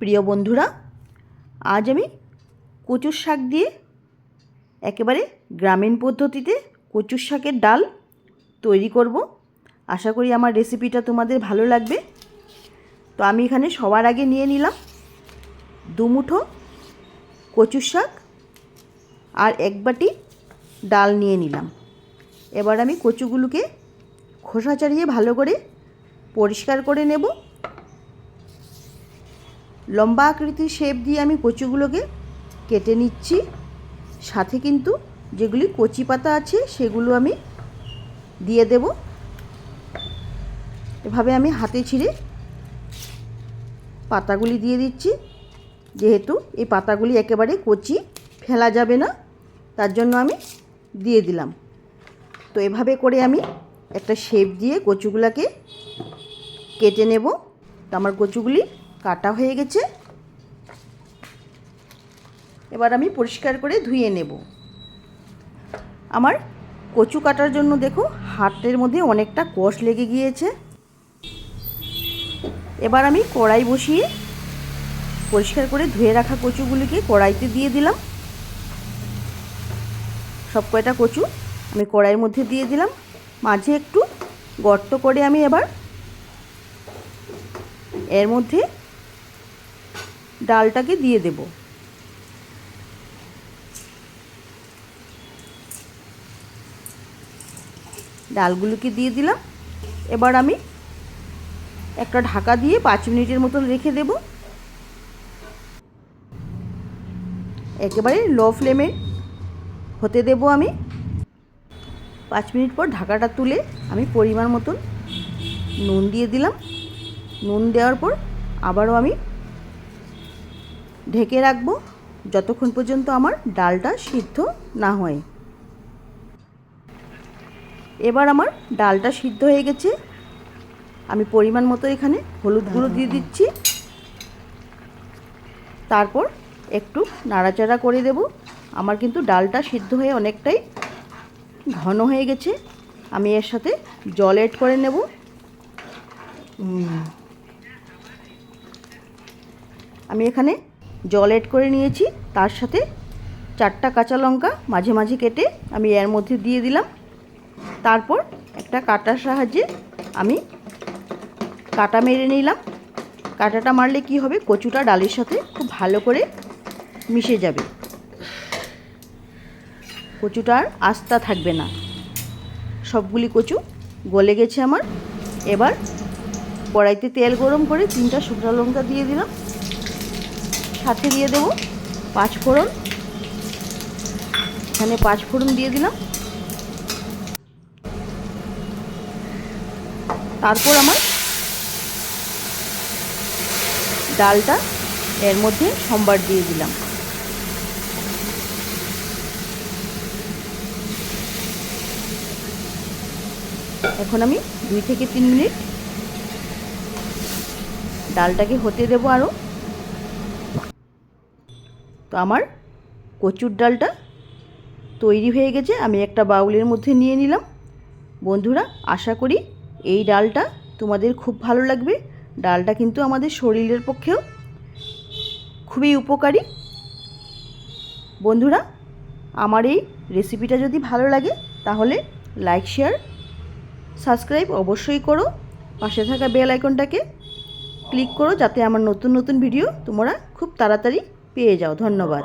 প্রিয় বন্ধুরা, আজ আমি কচুর শাক দিয়ে একেবারে গ্রামীণ পদ্ধতিতে কচুর শাকের ডাল তৈরি করব। আশা করি আমার রেসিপিটা তোমাদের ভালো লাগবে। তো আমি এখানে সবার আগে নিয়ে নিলাম দুমুঠো কচুর শাক আর এক বাটি ডাল নিয়ে নিলাম। এবার আমি কচুগুলোকে খোসা ছাড়িয়ে ভালো করে পরিষ্কার করে নেব। লম্বা আকৃতির শেপ দিয়ে আমি কচুগুলোকে কেটে নিচ্ছি। সাথে কিন্তু যেগুলি কচি পাতা আছে, সেগুলো আমি দিয়ে দেব। এভাবে আমি হাতে ছিঁড়ে পাতাগুলি দিয়ে দিচ্ছি। যেহেতু এই পাতাগুলি একেবারে কচি, ফেলা যাবে না, তার জন্য আমি দিয়ে দিলাম। তো এভাবে করে আমি একটা শেপ দিয়ে কচুগুলাকে কেটে নেব। তো আমার কচুগুলি কাটা হয়ে গেছে। এবার আমি পরিষ্কার করে ধুয়ে নেব। আমার কচু কাটার জন্য দেখো, হাতের মধ্যে অনেকটা কষ লেগে গিয়েছে। এবার আমি কড়াই বসিয়ে পরিষ্কার করে ধুয়ে রাখা কচুগুলিকে কড়াইতে দিয়ে দিলাম। সব কয়টা কচু আমি কড়াইয়ের মধ্যে দিয়ে দিলাম। মাঝে একটু গর্ত করে আমি এবার এর মধ্যে ডালটাকে দিয়ে দেব। ডালগুলোকে দিয়ে দিলাম। এবার আমি একটা ঢাকা দিয়ে পাঁচ মিনিটের মতন রেখে দেব। একেবারে লো ফ্লেমে হতে দেব আমি। পাঁচ মিনিট পর ঢাকাটা তুলে আমি পরিমাণ মতন নুন দিয়ে দিলাম। নুন দেওয়ার পর আবারও আমি ঢেকে রাখব যতক্ষণ পর্যন্ত আমার ডালটা সিদ্ধ না হয়। এবার আমার ডালটা সিদ্ধ হয়ে গেছে। আমি পরিমাণ মতো এখানে হলুদ গুঁড়ো দিয়ে দিচ্ছি। তারপর একটু নাড়াচাড়া করে দেব। আমার কিন্তু ডালটা সিদ্ধ হয়ে অনেকটাই ঘন হয়ে গেছে। আমি এর সাথে জল এড করে নেব। আমি এখানে জল এড করে নিয়েছি। তার সাথে চারটা কাঁচা লঙ্কা মাঝে মাঝে কেটে আমি এর মধ্যে দিয়ে দিলাম। তারপর একটা কাটার সাহায্যে আমি কাটা মেরে নিলাম। কাটাটা মারলে কি হবে? কচুটা ডালের সাথে খুব ভালো করে মিশে যাবে। কচুটা আর আস্তা থাকবে না। সবগুলি কচু গলে গেছে আমার। এবার কড়াইতে তেল গরম করে তিনটা শুকনো লঙ্কা দিয়ে দিলাম। সাথে দিয়ে দেবো পাঁচ ফোড়ন। এখানে পাঁচ ফোড়ন দিয়ে দিলাম। তারপর আমার ডালটা এর মধ্যে সম্বার দিয়ে দিলাম। এখন আমি দুই থেকে তিন মিনিট ডালটাকে হতে দেবো আরও তো আমার কচুর ডালটা তৈরি হয়ে গেছে। আমি একটা বাউলের মধ্যে নিয়ে নিলাম। বন্ধুরা, আশা করি এই ডালটা তোমাদের খুব ভালো লাগবে। ডালটা কিন্তু আমাদের শরীরের পক্ষেও খুবই উপকারী। বন্ধুরা, আমার এই রেসিপিটা যদি ভালো লাগে, তাহলে লাইক, শেয়ার, সাবস্ক্রাইব অবশ্যই করো। পাশে থাকা বেল আইকনটাকে ক্লিক করো যাতে আমার নতুন নতুন ভিডিও তোমরা খুব তাড়াতাড়ি পেয়ে যাও ধন্যবাদ।